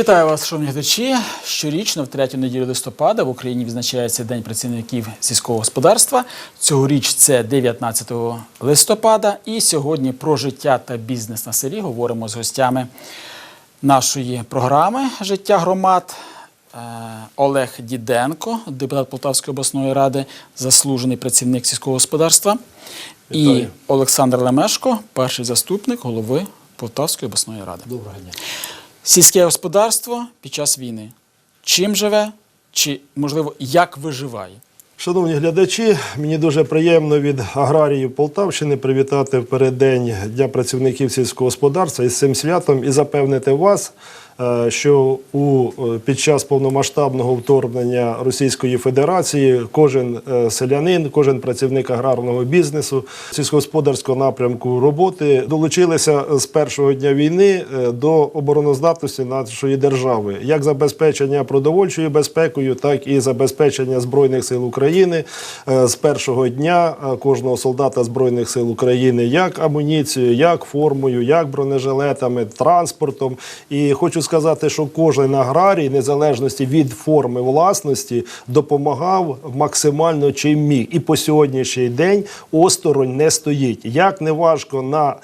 Вітаю вас, шановні глядачі. Щорічно, в третю неділю листопада, в Україні відзначається День працівників сільського господарства. Цьогоріч це 19 листопада. І сьогодні про життя та бізнес на селі говоримо з гостями нашої програми Життя громад. Е, Олег Діденко, депутат Полтавської обласної ради, заслужений працівник сільського господарства. І Олександр Лемешко, перший заступник голови Полтавської обласної ради. Доброго дня. Сільське господарство під час війни. Чим живе, чи, можливо, як виживає? Шановні глядачі, мені дуже приємно від аграріїв Полтавщини привітати в переддень Дня працівників сільського господарства із цим святом і запевнити вас, що у, е, під час повномасштабного вторгнення Російської Федерації кожен е, селянин, кожен працівник аграрного бізнесу, сільськогосподарського напрямку роботи долучилися з першого дня війни е, до обороноздатності нашої держави, як забезпечення продовольчою безпекою, так і забезпечення збройних сил України Е, з першого дня е, кожного солдата збройних сил України, як амуніцією, як формою, як бронежилетами, транспортом. І хочу сказати, що кожен аграрій, незалежності від форми власності, допомагав максимально чим міг. І по сьогоднішній день осторонь не стоїть. Як не важко на е,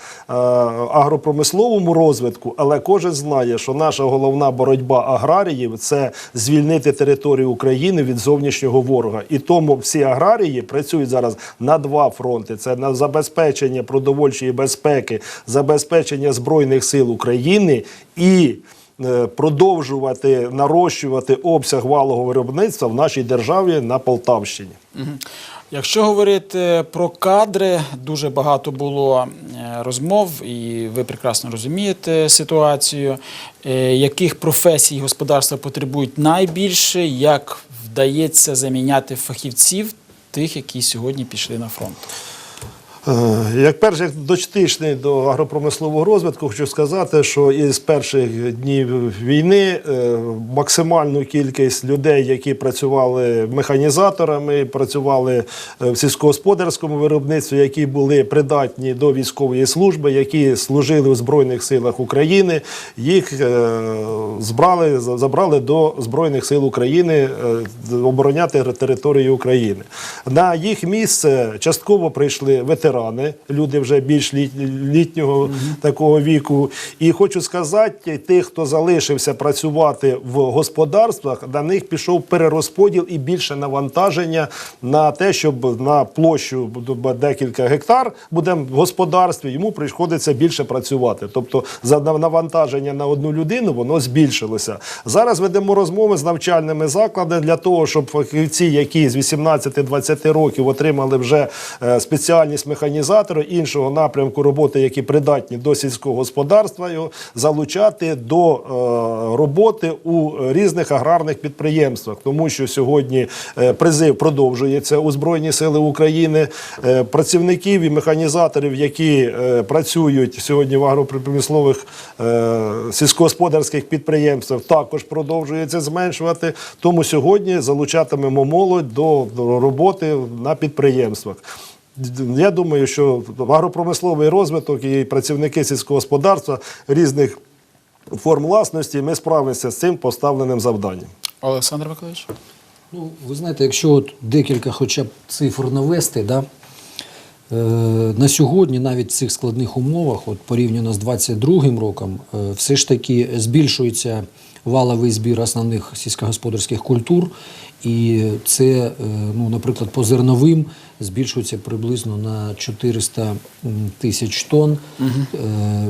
агропромисловому розвитку, але кожен знає, що наша головна боротьба аграріїв це звільнити територію України від зовнішнього ворога. І тому всі аграрії працюють зараз на два фронти: це на забезпечення продовольчої безпеки, забезпечення збройних сил України і. Е, Продовжувати нарощувати обсяг валового виробництва в нашій державі на Полтавщині. Якщо говорити про кадри, дуже багато було е, розмов, і ви прекрасно розумієте ситуацію, е, яких професій господарства потребують найбільше, як вдається заміняти фахівців, тих, які сьогодні пішли на фронт. Е, Як перший дотичний до агропромислового розвитку, хочу сказати, що із перших днів війни е, максимальну кількість людей, які працювали механізаторами, працювали е, в сільськогосподарському виробництві, які були придатні до військової служби, які служили в Збройних силах України, їх збрали, забрали до Збройних сил України обороняти територію України. На їх місце частково прийшли ветерани, люди вже більш літ- літнього такого віку. І хочу сказати, тих, хто залишився працювати в господарствах, на них пішов перерозподіл і більше навантаження на те, щоб на площу декілька гектар буде в господарстві, йому приходиться більше працювати. Тобто за навантаження на одну людину воно збільшилося. Зараз ведемо розмови з навчальними закладами для того, щоб фахівці, які з 18-20 років отримали вже е, спеціальність механізатора іншого напрямку роботи, які придатні до сільського господарства, його залучати до е, роботи у різних аграрних підприємствах, тому що сьогодні е, призив продовжується у Збройні Сили України. Е, Працівників і механізаторів, які працюють сьогодні в агропромислових сільськогосподарських підприємствах, також продовжується зменшувати. Тому сьогодні залучатимемо молодь до роботи на підприємствах. Я думаю, що агропромисловий розвиток і працівники сільського господарства різних форм власності ми справимося з цим поставленим завданням. Олександр Миколаївич? Ну, ви знаєте, якщо от декілька хоча б цифр навести, да, е, на сьогодні, навіть в цих складних умовах, от порівняно з 22 роком, е, все ж таки збільшується валовий збір основних сільськогосподарських культур. І це, е, ну, наприклад, по зерновим збільшується приблизно на 400 тисяч тонн. Угу.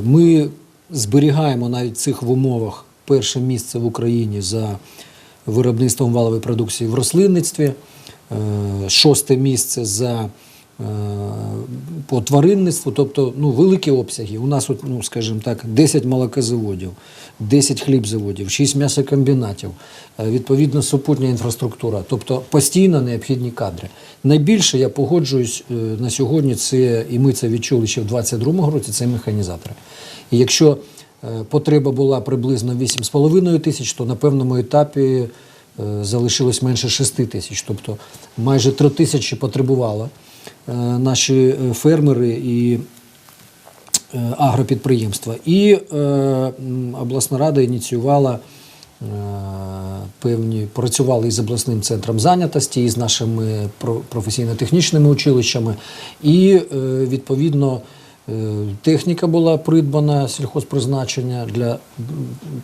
Ми зберігаємо навіть цих в умовах перше місце в Україні за виробництвом валової продукції в рослинництві, е, шосте місце за по тваринництву, тобто ну, великі обсяги. У нас, от, ну, скажімо так, 10 молокозаводів, 10 хлібзаводів, 6 м'ясокомбінатів, е, відповідно супутня інфраструктура, тобто постійно необхідні кадри. Найбільше я погоджуюсь е, на сьогодні, це і ми це відчули ще в 2022 році, це механізатори. І якщо е, потреба була приблизно 8,5 тисяч, то на певному етапі е, залишилось менше 6 тисяч. Тобто майже 3 тисячі потребували е, наші е, фермери і е, агропідприємства. І е, обласна рада ініціювала певні працювали із обласним центром зайнятості, і з нашими про- професійно-технічними училищами, і е, відповідно. Е, Техніка була придбана сільхозпризначення для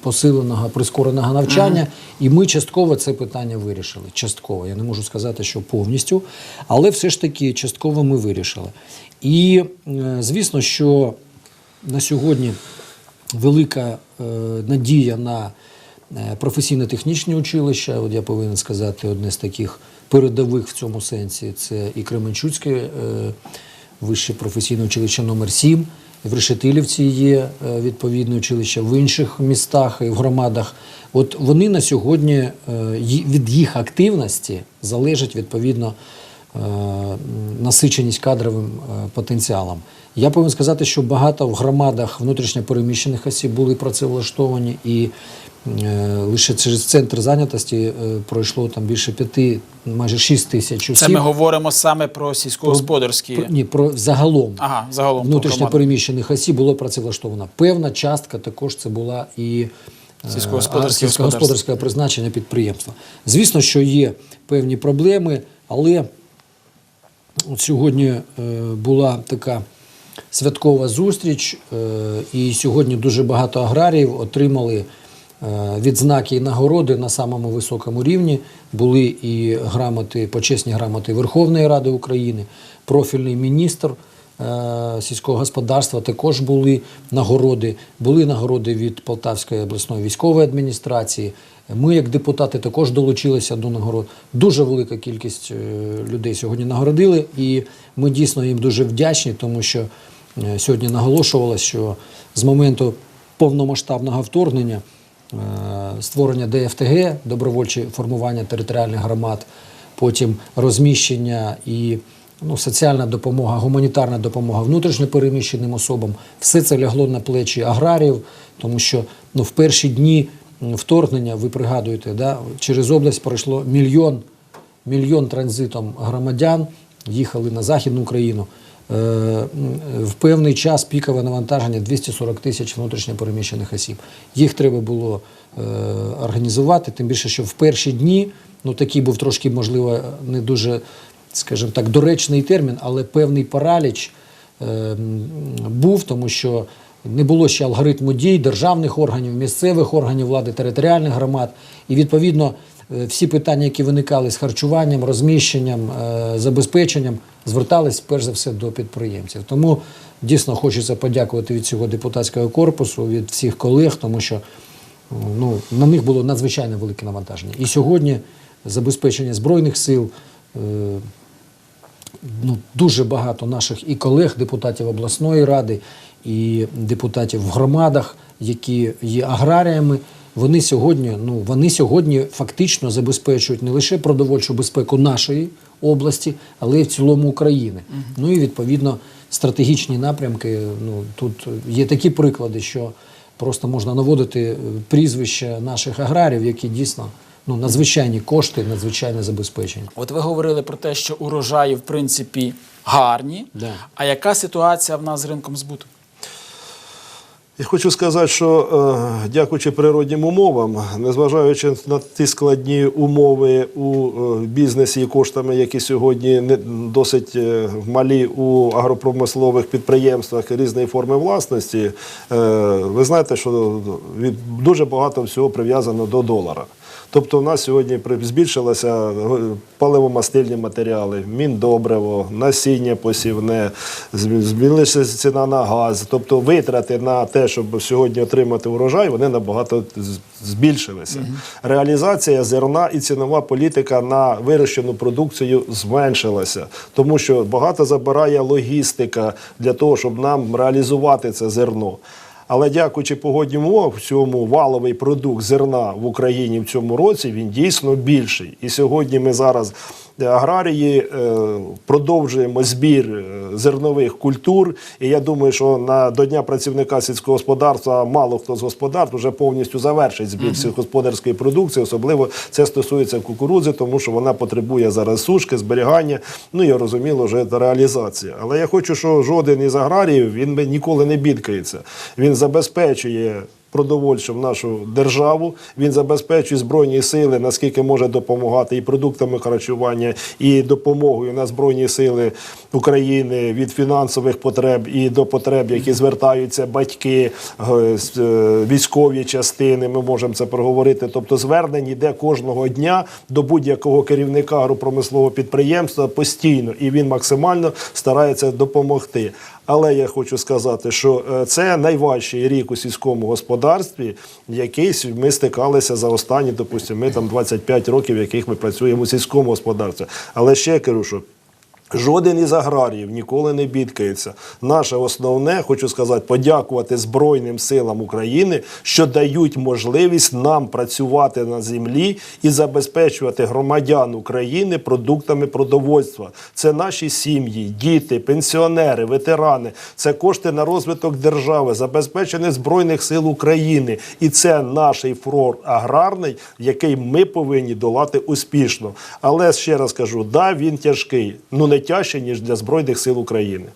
посиленого прискореного навчання, і ми частково це питання вирішили. Частково я не можу сказати, що повністю, але все ж таки частково ми вирішили. І е, звісно, що на сьогодні велика е, надія на професійно-технічні училища. От я повинен сказати, одне з таких передових в цьому сенсі це і Кременчуцьке вище професійне училище номер 7 в Решетилівці є е, відповідне училище в інших містах і в громадах. От вони на сьогодні е, від їх активності залежить відповідно насиченість кадровим е, потенціалом. Я повинен сказати, що багато в громадах внутрішньопереміщених осіб були працевлаштовані, і е, лише через центр зайнятості е, пройшло там більше п'яти, майже шість тисяч осіб. Це ми говоримо саме про сільськогосподарські. Про- ні, про загалом Ага, загалом по внутрішньо громадам. переміщених осіб було працевлаштовано. Певна частка також це була і е, Сільськогосподарське сільськогосподарське призначення підприємства. Звісно, що є певні проблеми, але сьогодні е, була така святкова зустріч, е, і сьогодні дуже багато аграріїв отримали е, відзнаки і нагороди на самому високому рівні. Були і грамоти, почесні грамоти Верховної Ради України, профільний міністр сільського господарства також були нагороди. Були нагороди від Полтавської обласної військової адміністрації. Ми, як депутати, також долучилися до нагород. Дуже велика кількість е, людей сьогодні нагородили, і ми дійсно їм дуже вдячні, тому що е, сьогодні наголошувалось, що з моменту повномасштабного вторгнення е, створення ДФТГ, добровольче формування територіальних громад, потім розміщення і ну, соціальна допомога, гуманітарна допомога внутрішньопереміщеним особам, все це лягло на плечі аграріїв, тому що ну, в перші дні вторгнення, ви пригадуєте, да, через область пройшло мільйон, мільйон транзитом громадян, їхали на Західну Україну. Е, В певний час пікове навантаження 240 тисяч внутрішньопереміщених осіб. Їх треба було е, організувати, тим більше, що в перші дні, ну такий був трошки, можливо, не дуже, скажімо так, доречний термін, але певний параліч е, був, тому що не було ще алгоритму дій державних органів, місцевих органів влади, територіальних громад. І відповідно е, всі питання, які виникали з харчуванням, розміщенням, е, забезпеченням, звертались перш за все до підприємців. Тому дійсно хочеться подякувати від цього депутатського корпусу, від всіх колег, тому що ну, на них було надзвичайно велике навантаження. І сьогодні забезпечення Збройних сил. Ну, дуже багато наших і колег, депутатів обласної ради, і депутатів в громадах, які є аграріями. Вони сьогодні, ну, вони сьогодні фактично забезпечують не лише продовольчу безпеку нашої області, але й в цілому України. Ну і відповідно стратегічні напрямки. Ну тут є такі приклади, що просто можна наводити е, прізвища наших аграрів, які дійсно ну, надзвичайні кошти, надзвичайне забезпечення. От ви говорили про те, що урожаї, в принципі, гарні. Да. А яка ситуація в нас з ринком збуту? І хочу сказати, що е, дякуючи природнім умовам, незважаючи на ті складні умови у е, бізнесі і коштами, які сьогодні не досить е, малі у агропромислових підприємствах різної форми власності, ви знаєте, що від- дуже багато всього прив'язано до долара. Тобто у нас сьогодні збільшилися е, паливомастильні матеріали, міндобриво, насіння посівне, змінилася ціна на газ. Тобто витрати на те, щоб сьогодні отримати урожай, вони набагато збільшилися. Реалізація зерна і цінова політика на вирощену продукцію зменшилася, тому що багато забирає логістика для того, щоб нам реалізувати це зерно. Але дякуючи погоднім умовам, цьому валовий продукт зерна в Україні в цьому році він дійсно більший. І сьогодні ми зараз аграрії е, продовжуємо збір е, зернових культур. І я думаю, що на до Дня працівника сільського господарства мало хто з господарств вже повністю завершить збір сільськогосподарської продукції. Особливо це стосується кукурудзи, тому що вона потребує зараз сушки, зберігання. Ну і розуміло, вже реалізація. Але я хочу, що жоден із аграріїв він ніколи не бідкається. Він забезпечує продовольчим нашу державу. Він забезпечує збройні сили, наскільки може допомагати і продуктами харчування, і допомогою на збройні сили України від фінансових потреб і до потреб, які звертаються батьки, е, е, військові частини. Ми можемо це проговорити. Тобто, звернень йде кожного дня до будь-якого керівника агропромислового підприємства постійно, і він максимально старається допомогти. Але я хочу сказати, що е, це найважчий рік у сільському господарстві, який ми стикалися за останні, допустимо, ми там 25 років, яких ми працюємо у сільському господарстві. Але ще я кажу, що Жоден із аграріїв ніколи не бідкається. Наше основне, хочу сказати, подякувати Збройним силам України, що дають можливість нам працювати на землі і забезпечувати громадян України продуктами продовольства. Це наші сім'ї, діти, пенсіонери, ветерани. Це кошти на розвиток держави, забезпечення Збройних сил України. І це наш фронт аграрний, який ми повинні долати успішно. Але ще раз кажу, да, він тяжкий, ну не тяжче, ніж для Збройних сил України.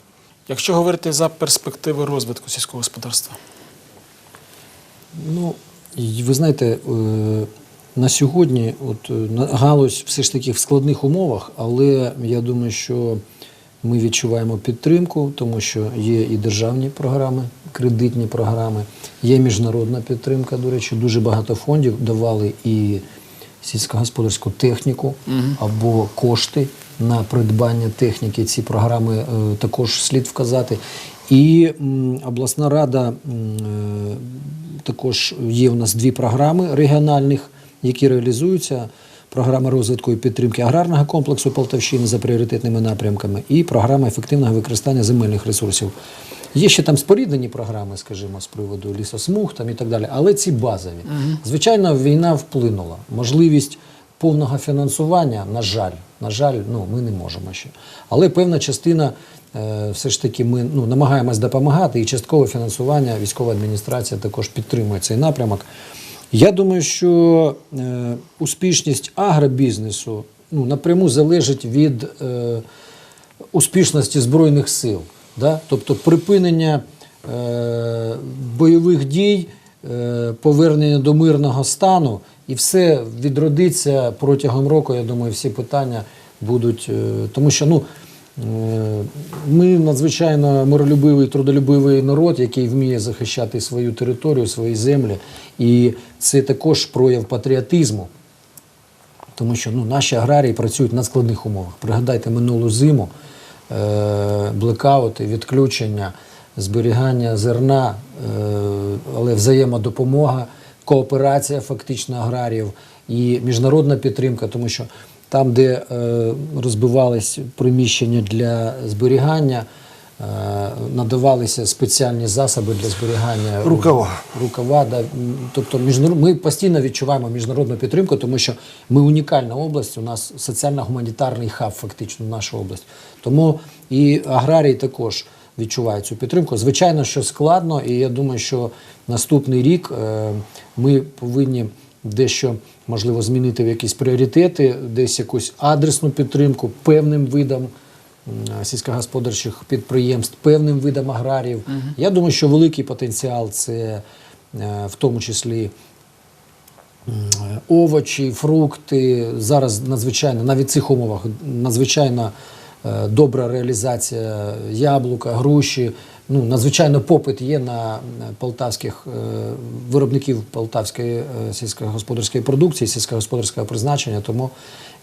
Якщо говорити за перспективи розвитку сільського господарства, Ну, ви знаєте, е, на сьогодні от, е, на- галузь все ж таки в складних умовах, але я думаю, що ми відчуваємо підтримку, тому що є і державні програми, кредитні програми, є міжнародна підтримка. До речі, дуже багато фондів давали і сільськогосподарську техніку або кошти на придбання техніки. Ці програми е, також слід вказати. І м, обласна рада м, е, також є у нас дві програми регіональних, які реалізуються. Програма розвитку і підтримки аграрного комплексу Полтавщини за пріоритетними напрямками і програма ефективного використання земельних ресурсів. Є ще там споріднені програми, скажімо, з приводу лісосмуг там і так далі, але ці базові. Звичайно, війна вплинула. Можливість повного фінансування, на жаль, на жаль, ну, ми не можемо ще. Але певна частина е, все ж таки ми ну, намагаємось допомагати, і часткове фінансування військова адміністрація також підтримує цей напрямок. Я думаю, що е, успішність агробізнесу ну, напряму залежить від е, успішності Збройних сил. Да? Тобто припинення е, бойових дій, е, повернення до мирного стану, і все відродиться протягом року. Я думаю, всі питання будуть. е, тому що ну, ми надзвичайно миролюбивий, трудолюбивий народ, який вміє захищати свою територію, свої землі. І це також прояв патріотизму. Тому що ну, наші аграрії працюють на складних умовах. Пригадайте минулу зиму, е- блекаути, відключення, зберігання зерна, е- але взаємодопомога, кооперація фактично аграріїв і міжнародна підтримка, тому що там, де е- розбивались приміщення для зберігання, е- надавалися спеціальні засоби для зберігання Рукава. рукава. Да. Тобто ми постійно відчуваємо міжнародну підтримку, тому що ми унікальна область, у нас соціально-гуманітарний хаб, фактично, наша область. Тому і аграрії також відчувають цю підтримку. Звичайно, що складно, і я думаю, що наступний рік е, ми повинні дещо можливо змінити в якісь пріоритети, десь якусь адресну підтримку певним видам сільськогосподарчих підприємств, певним видам аграріїв. Я думаю, що великий потенціал це е, в тому числі овочі, фрукти. Зараз надзвичайно, навіть в цих умовах, надзвичайно е, добра реалізація яблука, груші. Ну, надзвичайно попит є на полтавських е, виробників полтавської е, сільськогосподарської продукції, сільськогосподарського призначення. Тому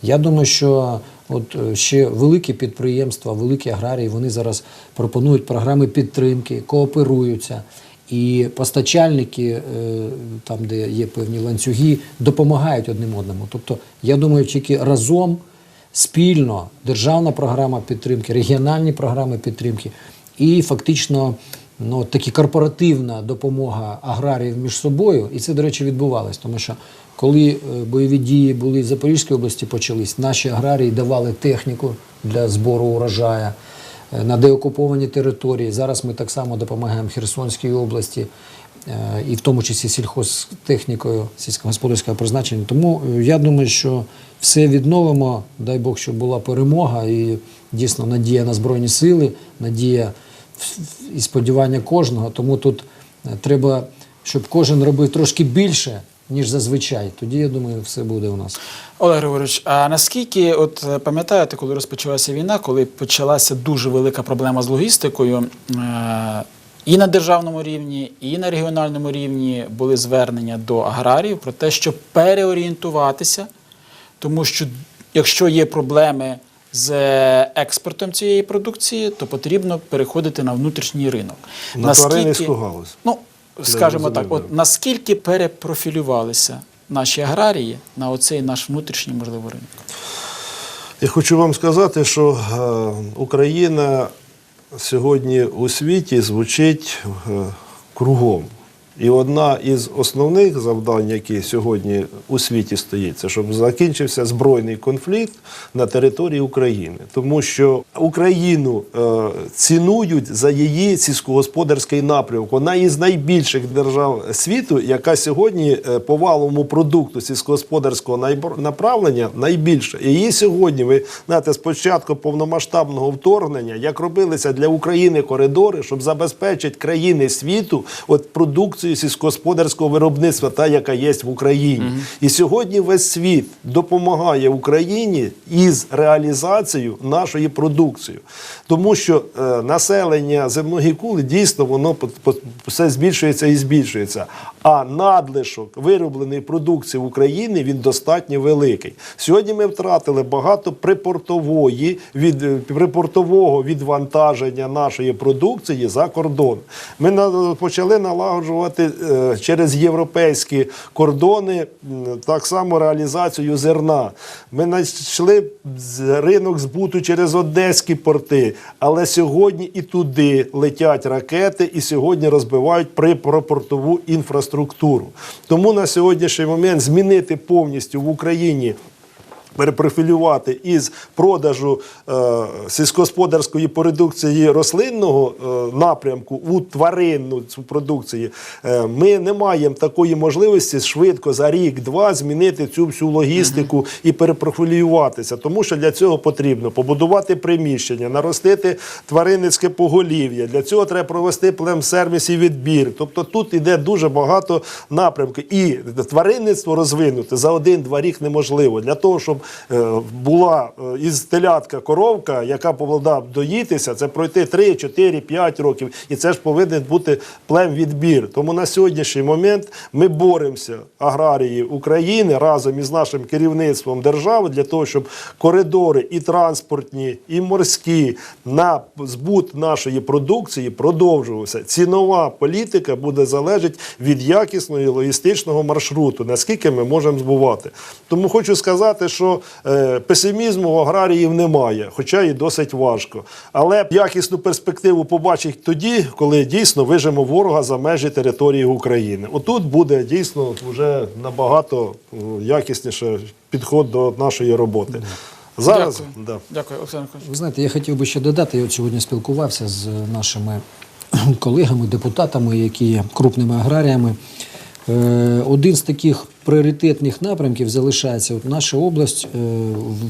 я думаю, що от е, ще великі підприємства, великі аграрії, вони зараз пропонують програми підтримки, кооперуються. І постачальники, там, де є певні ланцюги, допомагають одним одному. Тобто, я думаю, тільки разом, спільно, державна програма підтримки, регіональні програми підтримки і фактично ну, такі корпоративна допомога аграріїв між собою. І це, до речі, відбувалось, тому що коли е, бойові дії були в Запорізькій області почались, наші аграрії давали техніку для збору урожаю е, на деокуповані території. Зараз ми так само допомагаємо Херсонській області, і в тому числі сільхозтехнікою сільськогосподарського призначення. Тому е, я думаю, що все відновимо. Дай Бог, щоб була перемога і дійсно надія на Збройні сили, надія і сподівання кожного. Тому тут е, треба щоб кожен робив трошки більше, ніж зазвичай. Тоді, я думаю, все буде у нас. Олег Григорович, а наскільки, от е, пам'ятаєте, коли розпочалася війна, коли почалася дуже велика проблема з логістикою, е, і на державному рівні, і на регіональному рівні були звернення до аграріїв про те, щоб переорієнтуватися, тому що якщо є проблеми з експортом цієї продукції, то потрібно переходити на внутрішній ринок. На галузь. Ну, скажімо так, от наскільки перепрофілювалися наші аграрії на оцей наш внутрішній можливо ринок? Я хочу вам сказати, що е, Україна сьогодні у світі звучить е, кругом. І одна із основних завдань, які сьогодні у світі стоїть, це щоб закінчився збройний конфлікт на території України, тому що Україну е, цінують за її сільськогосподарський напрямок. Вона із найбільших держав світу, яка сьогодні е, по валовому продукту сільськогосподарського направлення найбільша. І її сьогодні, ви знаєте, з початку повномасштабного вторгнення, як робилися для України коридори, щоб забезпечити країни світу от продукцією сільськогосподарського виробництва, та яка є в Україні. І сьогодні весь світ допомагає Україні із реалізацією нашої продукції, тому що е, населення земної кули дійсно воно все збільшується і збільшується. А надлишок виробленої продукції в Україні він достатньо великий. Сьогодні ми втратили багато припортової від е, припортового відвантаження нашої продукції за кордон. Ми почали налагоджувати е, через європейські кордони так само реалізацію зерна. Ми знайшли ринок збуту через одеські порти, але сьогодні і туди летять ракети, і сьогодні розбивають припортову інфраструктуру. Тому на сьогоднішній момент змінити повністю в Україні перепрофілювати із продажу е, сільськогосподарської продукції рослинного е, напрямку у тваринну цю продукцію, е, ми не маємо такої можливості швидко за рік-два змінити цю всю логістику і перепрофілюватися. Тому що для цього потрібно побудувати приміщення, наростити тваринницьке поголів'я. Для цього треба провести племсервіс і відбір. Тобто тут іде дуже багато напрямків. І тваринництво розвинути за один-два рік неможливо. Для того, щоб була е, із телятка коровка, яка повинна доїтися, це пройти 3, 4, 5 років. І це ж повинен бути племвідбір. Тому на сьогоднішній момент ми боремося, аграрії України, разом із нашим керівництвом держави для того, щоб коридори і транспортні, і морські на збут нашої продукції продовжувався. Цінова політика буде залежати від якісного і логістичного маршруту, наскільки ми можемо збувати. Тому хочу сказати, що е, песимізму в аграріїв немає, хоча і досить важко. Але якісну перспективу побачить тоді, коли дійсно вижимо ворога за межі території України. Отут буде дійсно вже набагато е, якісніше підход до нашої роботи. Зараз Дякую. да. Дякую, Олександр Ви знаєте, я хотів би ще додати, я от сьогодні спілкувався з нашими колегами, депутатами, які є крупними аграріями. Е, Один з таких пріоритетних напрямків залишається. От наша область, е,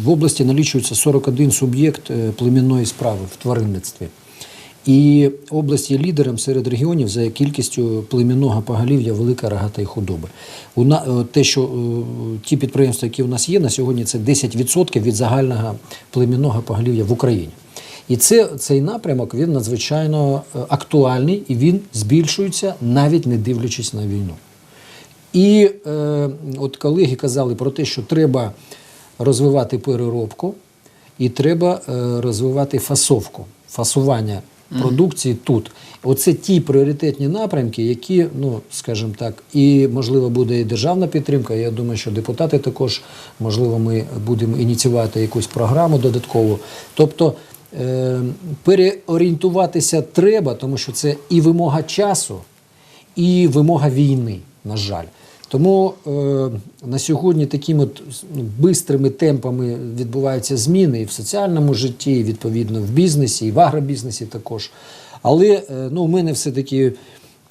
в області налічується 41 суб'єкт е, племінної справи в тваринництві. І область є лідером серед регіонів за кількістю племінного поголів'я велика рогатої худоби. У на, е, те, що ті підприємства, які у нас є на сьогодні, це 10% від загального племінного поголів'я в Україні. І це, цей напрямок він надзвичайно актуальний і він збільшується, навіть не дивлячись на війну. І е, от колеги казали про те, що треба розвивати переробку і треба е, розвивати фасовку, фасування продукції тут. Оце ті пріоритетні напрямки, які, ну скажімо так, і можливо буде і державна підтримка. Я думаю, що депутати також, можливо, ми будемо ініціювати якусь програму додаткову. Тобто е, переорієнтуватися треба, тому що це і вимога часу, і вимога війни, на жаль. Тому е, на сьогодні такими ну, бистрими темпами відбуваються зміни і в соціальному житті, і відповідно в бізнесі, і в агробізнесі також. Але е, ну, у мене все-таки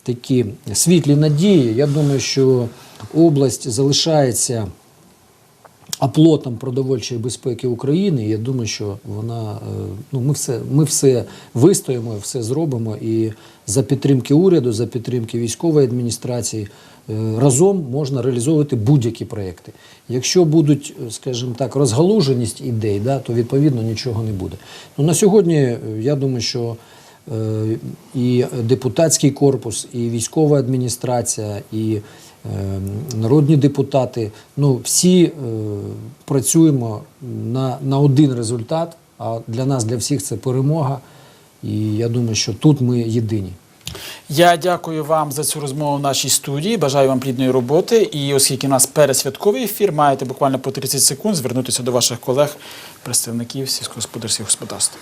такі світлі надії. Я думаю, що область залишається оплотом продовольчої безпеки України. Я думаю, що вона е, ну ми все, ми все вистоїмо, все зробимо. І за підтримки уряду, за підтримки військової адміністрації разом можна реалізовувати будь-які проекти. Якщо будуть, е, скажімо так, розгалуженість ідей, да, то відповідно нічого не буде. Ну на сьогодні е, я думаю, що е, і депутатський корпус, і військова адміністрація, і е, народні депутати. Ну, всі е, працюємо на, на один результат. А для нас, для всіх, це перемога. І я думаю, що тут ми єдині. Я дякую вам за цю розмову в нашій студії. Бажаю вам плідної роботи. І оскільки у нас пересвятковий ефір, маєте буквально по 30 секунд звернутися до ваших колег, представників сільськогосподарських господарств.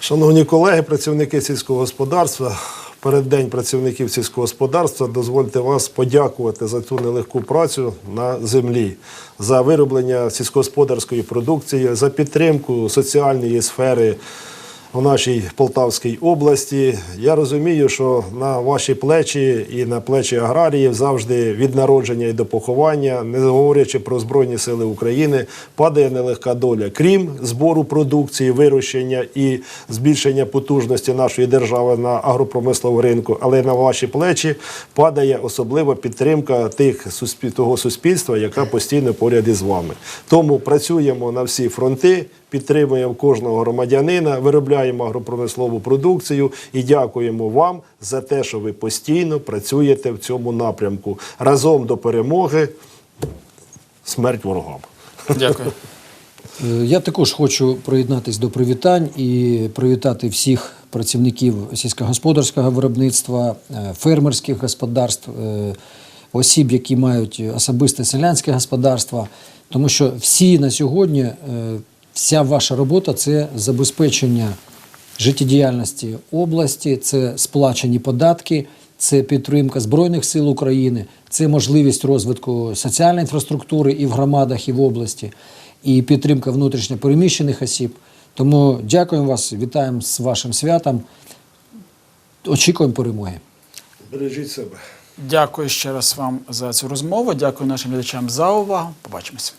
Шановні колеги, працівники сільського господарства, переддень працівників сільського господарства, дозвольте вас подякувати за цю нелегку працю на землі, за вироблення сільськогосподарської продукції, за підтримку соціальної сфери у нашій Полтавській області. Я розумію, що на ваші плечі і на плечі аграріїв завжди від народження і до поховання, не говорячи про Збройні Сили України, падає нелегка доля. Крім збору продукції, вирощення і збільшення потужності нашої держави на агропромисловому ринку, але на ваші плечі падає особлива підтримка тих того суспільства, яка постійно поряд із вами. Тому працюємо на всі фронти. Підтримуємо кожного громадянина, виробляємо агропромислову продукцію і дякуємо вам за те, що ви постійно працюєте в цьому напрямку. Разом до перемоги. Смерть ворогам. Дякую. Е, Я також хочу приєднатись до привітань і привітати всіх працівників сільськогосподарського виробництва, е, фермерських господарств, е, осіб, які мають особисте селянське господарство, тому що всі на сьогодні, вся ваша робота це забезпечення життєдіяльності області, це сплачені податки, це підтримка Збройних сил України, це можливість розвитку соціальної інфраструктури і в громадах, і в області, і підтримка внутрішньо переміщених осіб. Тому дякуємо вас, вітаємо з вашим святом. Очікуємо перемоги. Бережіть себе. Дякую ще раз вам за цю розмову. Дякую нашим глядачам за увагу. Побачимось.